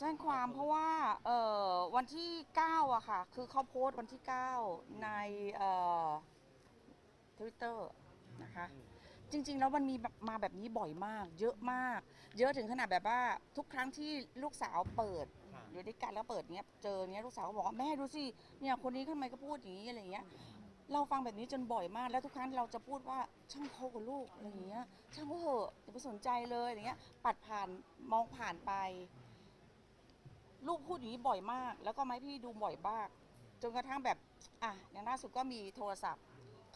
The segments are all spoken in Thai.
แจ้งความเพราะว่าเอ่อวันที่9อะค่ะ คือเขาโพสต์วันที่ 9 ในเอ่อทวิตเตอร์นะคะ จริง ๆ แล้วมันมีแบบมาแบบนี้บ่อยมาก เยอะมาก เยอะถึงขนาดแบบว่าทุกครั้งที่ลูกสาวเปิดอยู่ด้วยกันแล้วเปิดเนี้ยเจอเนี้ยลูกสาวก็บอกว่าแม่ดูสิเนี่ยคนนี้ทำไมก็พูดอย่างนี้อะไรเงี้ย เราฟังแบบนี้จนบ่อยมาก แล้วทุกครั้งเราจะพูดว่าช่างเขากับลูกอะไรอย่างเงี้ยช่างเขาเถอะอย่าไปสนใจเลยอะไรเงี้ย ปัดผ่านมองผ่านไป ลูกพูดอย่างนี้บ่อยมาก แล้วก็มาให้พี่ดูบ่อยมาก จนกระทั่งแบบ อะอย่างล่าสุดก็มีโทรศัพท์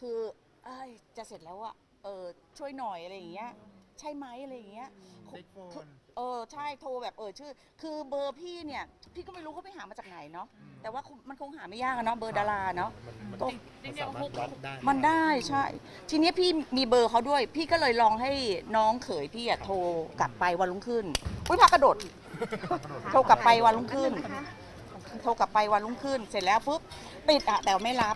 คือเอ้ยจะเสร็จแล้วอะเออช่วยหน่อยอะไรอย่างเงี้ย ใช่ไหมอะไรอย่างเงี้ยเซ็กโฟนเออใช่โทรแบบเออชื่อ คือเบอร์พี่เนี่ย พี่ก็ไม่รู้เขาไปหามาจากไหนเนาะแต่ว่าคงมันคงหาไม่ยากอะเนาะเบอร์ดาราเนาะ มันก็มันสามารถวัดได้มันได้ใช่ ทีนี้พี่มีเบอร์เขาด้วย พี่ก็เลยลองให้น้องเขยพี่อะโทรกลับไปวันรุ่งขึ้นอุ้ยพากระโดด โทรกลับไปวันรุ่งขึ้น โทรกลับไปวันรุ่งขึ้น เสร็จแล้วปุ๊บปิดอะแต่ไม่รับ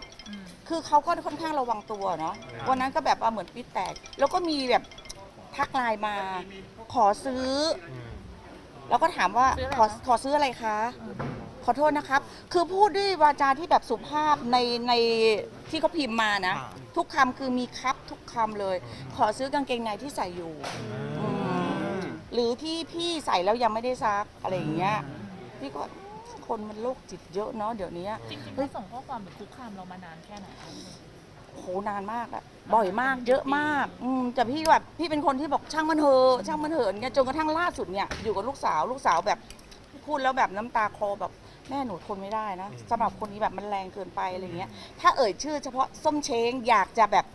คือเขาก็ค่อนข้างระวังตัวเนาะวันนั้นก็แบบว่าเหมือนปิดแตก แล้วก็มีแบบทักไลน์มา ขอซื้ออืมแล้วก็ถามว่าซื้ออะไรขอคะขอซื้ออะไรคะ ขอโทษนะครับ คือพูดด้วยวาจาที่แบบสุภาพในในที่เขาพิมพ์มานะ ทุกคำคือมีครับทุกคำเลย ขอซื้อกางเกงในที่ใส่อยู่อืม หรือที่พี่ใส่แล้วยังไม่ได้ซักอะไรอย่างเงี้ยพี่ก็คนมันโรคจิตเยอะเนาะเดี๋ยวนี้จริงๆเขาส่งข้อความหรือคุกคามเรามานานแค่ไหนคะโหนานมากอะบ่อยมาก เยอะมาก อืมแต่พี่แบบพี่เป็นคนที่บอกช่างมันเถอะช่างมันเถอะเนี่ยจนกระทั่งล่าสุดเนี่ยอยู่กับลูกสาวลูกสาวแบบพูดแล้วแบบน้ำตาคลอแบบแม่หนูทนไม่ได้นะสำหรับคนนี้แบบมันแรงเกินไปอะไรเงี้ย ถ้าเอ่ยชื่อเฉพาะส้มเช้งอยากจะแบบ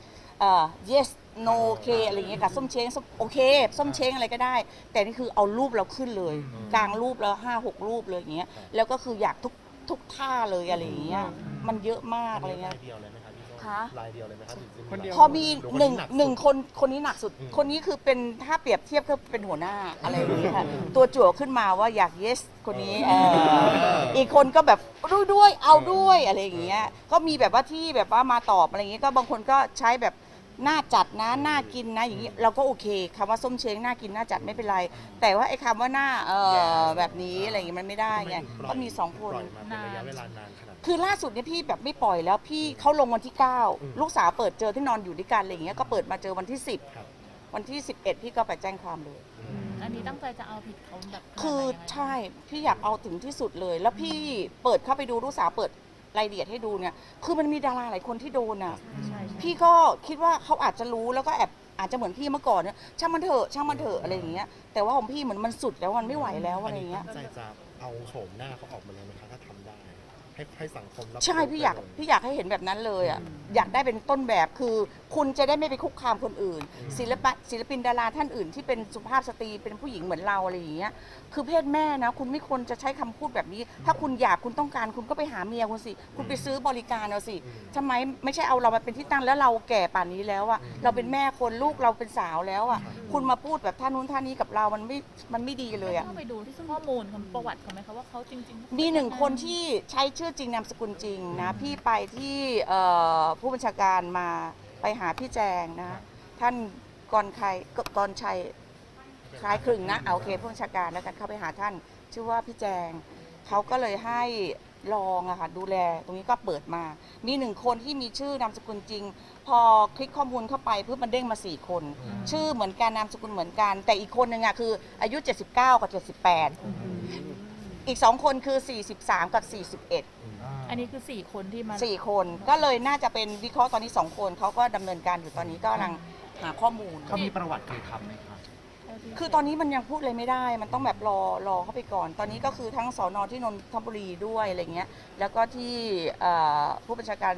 เอ่อ yes no k อะไรเงี้ยกับส้มเช้งส้มโอเค ส้มเช้งอะไรก็ได้ แต่นี่คือเอารูปเราขึ้นเลยกลางรูปแล้วห้าหกรูปเลยอย่างเงี้ยแล้วก็คืออยากทุกทุกท่าเลยอะไรอย่างเงี้ยมันเยอะมากอะไรเงี้ย ลายเดียวเลยไหมครับพี่ส้มคะ ลายเดียวเลยไหมครับถึงจะคนเดียว พอมีดูหนึ่งกสุด หนึ่งคนคนนี้หนักสุด อืม คนนี้คือเป็นถ้าเปรียบเทียบก็เป็นหัวหน้าอะไรอย่างเงี้ยค่ะ ตัวจั่วขึ้นมาว่าอยาก yes คนนี้เอออีกคนก็แบบด้วยด้วยเอาด้วยอะไรอย่างเงี้ยก็มีแบบว่าที่แบบว่ามาตอบอะไรอย่างเงี้ยก็บางคนก็ใช้แบบห น้าจัดนะหน้ากินนะอย่างงี้เราก็โอเคคำว่าส้มเช้งหน้ากินหน้าจัดไม่เป็นไร แต่ว่าไอ้คำว่าหน้าเออแบบนี้อะไรอย่างเงี้ยมันไม่ได้ไงทำถึปล่ยก็มีสองคน ปล่อยมาเป็นระยะเวลานานขนาดนั้น คือล่าสุดเนี่ยพี่แบบไม่ปล่อยแล้วพี่เขาลงวันที่ อืม 9 ลูกสาวเปิดเจอที่นอนอยู่ด้วยกันอะไรอย่างเงี้ยก็เปิดมาเจอวันที่ ครับ10 วันที่ 11 พี่ก็ไปแจ้งความเลย อันนี้ตั้งใจจะเอาผิดเขาแบบคือขนาดไหนยังไงใช่พี่อยากเอาถึงที่สุดเลย แล้วพี่เปิดเข้าไปดูลูกสาวเปิด รายละเอียดให้ดูเนี่ย คือมันมีดาราหลายคนที่โดนอะ ใช่ใช่พี่ก็คิดว่าเขาอาจจะรู้แล้วก็แอบอาจจะเหมือนพี่เมื่อก่อนเนี่ยช่างมันเถอะช่างมันเถอะอะไรอย่างเงี้ยแต่ว่าของพี่เหมือนมันสุดแล้วมันไม่ไหวแล้วอะไรอย่างเงี้ยนนี้ตั้งใจจะเอาโฉมหน้าเขาออกมาเลยไหมครับถ้าทำได้ ให้ให้สังคมรับใช่รู้พี่อยากไปเล พี่อยากให้เห็นแบบนั้นเลยอะอยากได้เป็นต้นแบบคือคุณจะได้ไม่ไปคุกคามคนอื่น อืม ศิลปะศิลปินดาราท่านอื่นที่เป็นสุภาพสตรีเป็นผู้หญิงเหมือนเราอะไรอย่างเงี้ยคือเพศแม่นะ คุณไม่ควรจะใช้คำพูดแบบนี้ ถ้าคุณอยากคุณต้องการคุณก็ไปหาเมียคุณสิ คุณไปซื้อบริการเอาสิอืม ทำไมไม่ใช่เอาเรามาเป็นที่ตั้งแล้วเราแก่ป่านนี้แล้วอะอืม เราเป็นแม่คนลูกเราเป็นสาวแล้วอะครับคุณมาพูดแบบท่านู้นท่านี้กับเรามันไม่มันไม่ดีเลยอะ เข้าไปดูที่ข้อมูลคำประวัติเขาไหมคะว่าเขาจริงๆมีหนึ่งคนที่ใช้ชื่อจริงนามสกุลจริงนะพี่ไปที่เอ่อผู้บัญชาการมาไปหาพี่แจงนะท่านกรไครกรชัยคล้ายคลึงนะเอาโอเคผู้บัญชาการแล้วกันเข้าไปหาท่าน ชื่อว่าพี่แจงเขาก็เลยให้รองอะค่ะดูแลตรงนี้ก็เปิดมา มีหนึ่งคนที่มีชื่อนามสกุลจริง พอคลิกข้อมูลเข้าไปเพื่อมันเด้งมาสี่คน ชื่อเหมือนกันนามสกุลเหมือนกัน แต่อีกคนหนึ่งอะคืออายุ 79 กับ 78 อีก 2 คนคือ 43 กับ 41 อันนี้คือ 4 คนที่มา4 คนก็เลยน่าจะเป็นวิเคราะห์ตอนนี้ 2 คนเขาก็ดำเนินการอยู่ตอนนี้ก็กำลังหาข้อมูล เขามีประวัติเคยทำไหมครับ คือตอนนี้มันยังพูดอะไรไม่ได้ มันต้องแบบรอรอเข้าไปก่อน ตอนนี้ก็คือทั้งสอนอที่นนทบุรีด้วยอะไรเงี้ย แล้วก็ที่เอ่อผู้บัญชาการ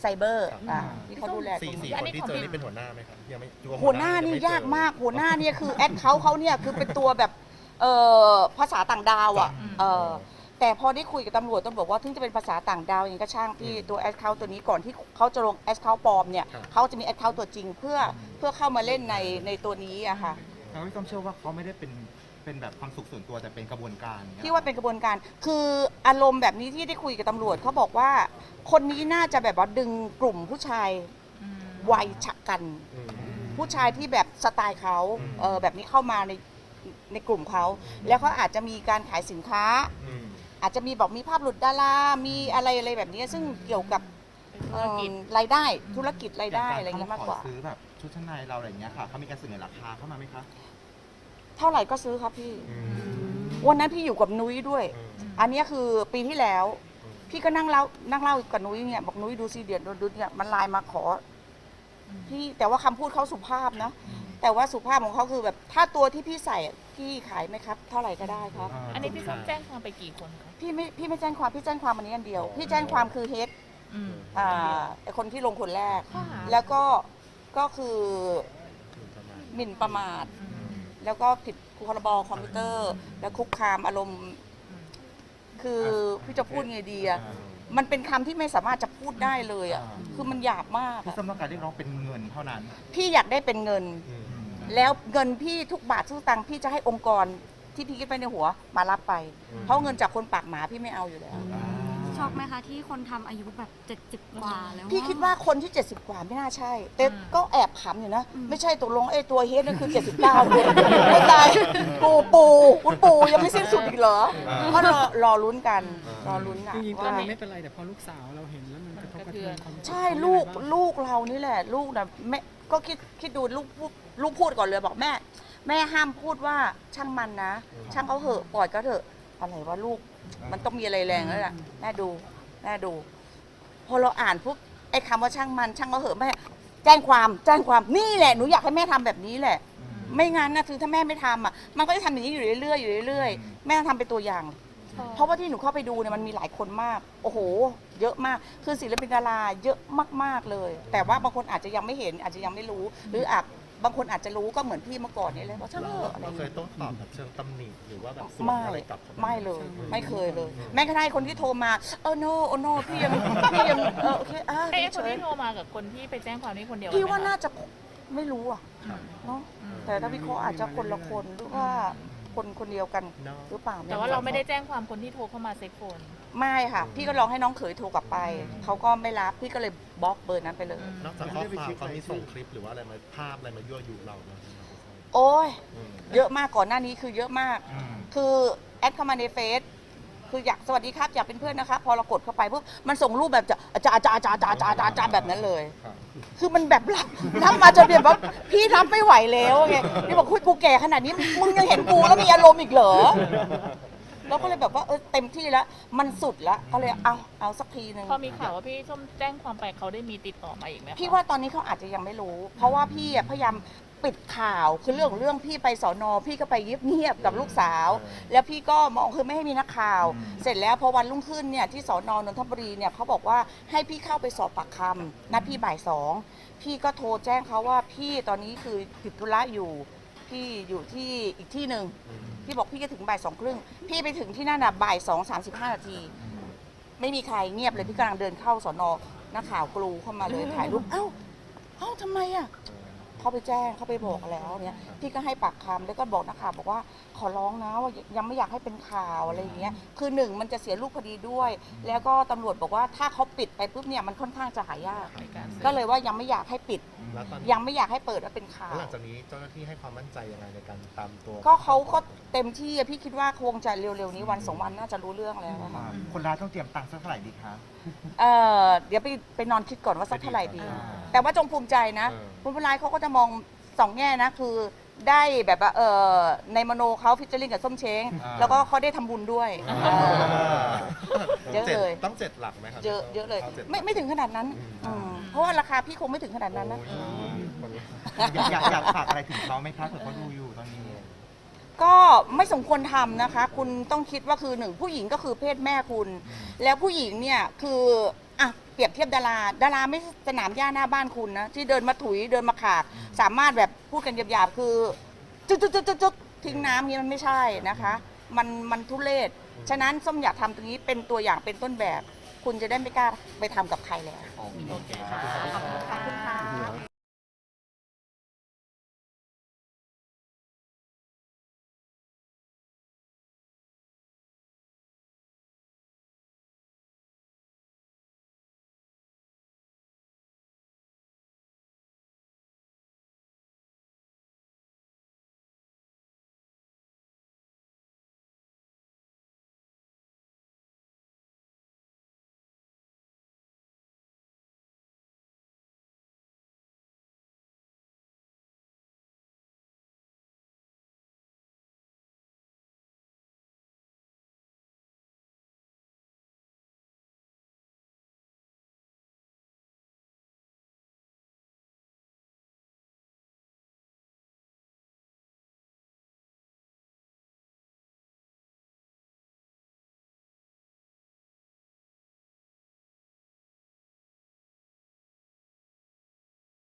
ไซเบอร์ครับอ่าที่เขาดูแลตสี่รงสี่นี้คนที่เจอนี่เป็นหัวหน้าไหมครับยังไม่ดูหัวหน้านี่งไม่เจอยากมากหัวหน้าเนี่ยคือแอดเขาเขาเนี่ยคือเป็นตัวแบบ เอ่อภาษาต่างดาวอะเออแต่พอได้คุยกับตำรวจตำรวจว่าถึงจะเป็นภาษาต่างดาวอย่างนี้ก็ช่างพี่ตัวแอดเขาตัวนี้ก่อนที่เขาจะลงแอดเขาปลอมเนี่ยครับ เขาจะมีแอดเขาตัวจริงเพื่อเพื่อเข้ามาเล่นในในตัวนี้อะค่ะเราไม่ต้องเชื่อว่าเขาไม่ได้เป็นเป็นแบบความสุขส่วนตัวแต่เป็นกระบวนการเนี่ยที่ว่าเป็นกระบวนการ คืออารมณ์แบบนี้ที่ได้คุยกับตำรวจเขาบอกว่า คนนี้น่าจะแบบว่าดึงกลุ่มผู้ชายอืมวัยฉะกัน อืม ผู้ชายที่แบบสไตล์เขาอืม เออแบบนี้เข้ามาใน ในกลุ่มเขา แล้วเขาอาจจะมีการขายสินค้า อืม อาจจะมีบอกมีภาพหลุดดารา มีอะไรอะไรแบบนี้ซึ่งเกี่ยวกับเป็นธุเอ่รอกิจรายได้ธุรกิจรายได้อะไรย่เงี้ยมากกว่าขซื้อแบบชุดชั้นในเราอะไรอย่างเงี้ยค่ะเขามีการเสนอราคาเข้ามาไหมคะเท่าไหร่ก็ซื้อครับพี่อืมวันนั้นพี่อยู่กับนุ้ยด้วยอืมอันเนี้ยคือปีที่แล้วอืมพี่ก็นั่งเล่านั่งเล่ากับนุ้ยเนี่ยบอกนุ้ยดูสิเดียดดูเนี่ยมันไลน์มาขออมพี่แต่ว่าคำพูดเขาสุภาพนะ แต่ว่าสุภาพของเขาคือแบบถ้าตัวที่พี่ใส่อะพี่ขายไหมครับ เท่าไหร่ก็ได้ครับ อันนี้พี่ส้มแจ้งความไปกี่คนคะพี่ไม่พี่ไม่แจ้งความพี่แจ้งความอันนี้อันเดียว พี่แจ้งความคือเฮดอืม อ่าไอคนที่ลงคนแรก ข้อหา แล้วก็ก็คือหมิ่นประมาทหมิ่นประมาท อืมแล้วก็ผิดพรบคอมพิวเตอร์ และคุกคามอารมณ์อืมคือพี่จะพูดไงดีอะอ่ามันเป็นคำที่ไม่สามารถจะพูดได้เลยอะอ่า คือมันหยาบมากพี่อะส้มต้องการเรียกร้องเป็นเงินเท่านั้น พี่อยากได้เป็นเงิน อืม แล้วเงินพี่ทุกบาททุกสตังค์พี่จะให้องค์กรที่พี่คิดไปในหัวมารับไปอืมเพราะเงินจากคนปากหมาพี่ไม่เอาอยู่แล้ว ช็อกไหมคะที่คนทำอายุแบบเจ็ดสิบกว่าแล้วพี่คิดว่าคนที่ 70 กว่าไม่น่าใช่ แต่อืมก็แอบขำอยู่นะอืมไม่ใช่ตกลงไอ้ตัวเฮดนั่นคือ 79เลยไม่ตายปู่ปู่คุณปู่ยังไม่สิ้นสุดอีกเหรออ่าก็รอรอลุ้นกันอ่ารอลุ้นอะจริงๆตอนว่านั้นไม่เป็นไรแต่พอลูกสาวเราเห็นแล้วมันกระทบกระเทือนความรู้สึใช่เขาลูกยังไงบ้างลูกเรานี่แหละ ลูกนะแม่ก็คิดคิดดูลูกพูดลูกพูดก่อนเลยบอกแม่ แม่ห้ามพูดว่าช่างมันนะ ช่างเขาเหอะปล่อยก็เถอะอะไรวะลูก มันต้องมีอะไรแรงแล้วล่ะแม่ดูแม่ดูพอเราอ่านปุ๊บไอ้คำว่าช่างมัน ช่างเขาเหอะแม่แจ้งความแจ้งความนี่แหละหนูอยากให้แม่ทำแบบนี้แหละ ไม่งั้นนะคือถ้าแม่ไม่ทำอะมันก็จะทำอย่างนี้อยู่เรื่อยๆอยู่เรื่อยๆแม่ต้องทำเป็นตัวอย่าง เพราะว่าที่หนูเข้าไปดูเนี่ยมันมีหลายคนมาก โอ้โห เยอะมากคือศิลปินดาราเยอะมากๆเลย แต่ว่าบางคนอาจจะยังไม่เห็นอาจจะยังไม่รู้ หรืออาจ บางคนอาจจะรู้ก็เหมือนพี่เมื่อก่อนนี่เลยว่าช่างเถอะอะไรเราเคเงี้ยยโต้ตอบแบบเชิงตำหนิหรือว่าแบบสวนไม่อะไรกลับเขาบ้างไม่เลย ไม่เคยเลย แม้กระทั่งคนที่โทรมาเออโนโอโนพี่ยังพี่ยังเออโอเคอะไอ้คนเฉยที่โทรมากับคนที่ไปแจ้งความนี่คนเดียวกัพี่ว่าไหมคะน่าจะไม่รู้อะอืมเนาะอืมแต่ถ้าวิเคราะห์อาจจะคนละคนหรือว่าคนคนเดียวกัน เนาะ หรือเปล่าแต่ว่าเราไม่ได้แจ้งความคนที่โทรเข้ามาเซ็กโฟน ไม่ค่ะ พี่ก็ลองให้น้องเขยโทรกลับไป เขาก็ไม่รับ พี่ก็เลยบล็อกเบอร์นั้นไปเลย นอกจากข้อความเขามีส่งคลิปหรือว่าอะไรมาภาพอะไรมายั่วยุเราไหมโอ้ย อืม เยอะมากก่อนหน้านี้คือเยอะมาก อืม คือแอดเข้ามาในเฟซคืออยากสวัสดีครับอยากเป็นเพื่อนนะคะ พอเรากดเข้าไปปุ๊บมันส่งรูปแบบจะอาจารย์อาจารย์อาจารย์อาจารย์อาจารย์อาจารย์แบบนั้นเลย ครับ คือมันแบบรับรับมาจนแบบว่าพี่รับไม่ไหวแล้วไงพี่บอกคุยกูแก่ขนาดนี้มึงยังเห็นกูแล้วมีอารมณ์อีกเหรอ แล้วก็เลยแบบว่าเออเต็มที่แล้ว มันสุดแล้วก็เลยเอาเอาสักทีหนึ่ง พอมีข่าวว่าพี่ส้มแจ้งความไปเขาได้มีติดต่อมาอีกไหมคะพี่ว่าตอนนี้เขาอาจจะยังไม่รู้ เพราะว่าพี่อะพยายามปิดข่าวคือเรื่องของเรื่องพี่ไปสอนอพี่ก็ไปเงียบๆกับลูกสาว แล้วพี่ก็มองคือไม่ให้มีนักข่าวอืมเสร็จแล้วพอวันรุ่งขึ้นเนี่ยที่สอนอนนทบุรีเนี่ยเขาบอกว่าให้พี่เข้าไปสอบปากคำนัดพี่บ่ายสองพี่ก็โทรแจ้งเขาว่าพี่ตอนนี้คือติดธุระอยู่ พี่อยู่ที่อีกที่หนึ่งอืม พี่บอกพี่จะถึงบ่ายสองครึ่งพี่ไปถึงที่นั่นน่ะบ่ายสองสามสิบห้านาที ไม่มีใครเงียบเลยพี่กำลังเดินเข้าสอนอนักข่าวกรูเข้ามาเลยถ่ายรูปเอ้าเอ้าทำไมอะเขาไปแจ้งเขาไปบอกแล้วเนี่ยพี่ก็ให้ปากคำแล้วก็บอกนักข่าวบอกว่าขอร้องนะว่ายังไม่อยากให้เป็นข่าวอะไรอย่างเงี้ยคือหนึ่งมันจะเสียรูปคดีด้วย แล้วก็ตำรวจบอกว่าถ้าเขาปิดไปปุ๊บเนี่ยมันค่อนข้างจะหายากในการสืบก็เลยว่ายังไม่อยากให้ปิดแล้วตอนยังไม่อยากให้เปิดว่าเป็นข่าว แล้วหลังจากนี้เจ้าหน้าที่ให้ความมั่นใจยังไงในการตามตัวก็เขาก็เต็มที่อะพี่คิดว่าคงจะเร็วๆนี้วันสองวันน่าจะรู้เรื่องแล้วอะค่ะอ่าคนร้ายต้องเตรียมตังค์สักเท่าไหร่ดีคะ เออเดี๋ยวไปไปนอนคิดก่อนว่าสักเท่าไหร่ดีอ่าแต่ว่าจงภูมิใจนะเออคุณผู้ร้ายเขาก็จะมองสองแง่นะ คือ ได้แบบว่าเออในมโนเขาฟิชเจอริงกับส้มเช้ง อ่า แล้วก็เขาได้ทำบุญด้วยอ่าเออ เยอะเลยจ็ดต้องเจ็ดหลักไหมครับเยอะเยอะเลยาจ็ดหไม่ไม่ถึงขนาดนั้นอืมอืมเพราะว่าราคาพี่คงไม่ถึงขนาดนั้นนะ โอ้ยมันอยากอยากอยากฝากอะไรถึงเขาไหมคะเผื่อเขาดูอยู่ตอนนี้ ก็ไม่สมควรทำนะคะ คุณต้องคิดว่าคือหนึ่งผู้หญิงก็คือเพศแม่คุณ แล้วผู้หญิงเนี่ยคืออะเป รียบเทียบดารา ดาราไม่ใช่สนามหญ้าหน้าบ้านคุณนะ ที่เดินมาถุยเดินมาขาก สามารถแบบพูดกันหยาบๆ คือจึ๊กจึ๊กจึ๊กจึ๊กจึ๊กทิ้งน้ำนี้มันไม่ใช่นะคะ มันมันทุเลศฉะนั้นส้มอยากทำตรงนี้เป็นตัวอย่างเป็นต้นแบบ คุณจะได้ไม่กล้าไปทำกับใครแล้ว โอเคค่ะขอบคุณค่ะ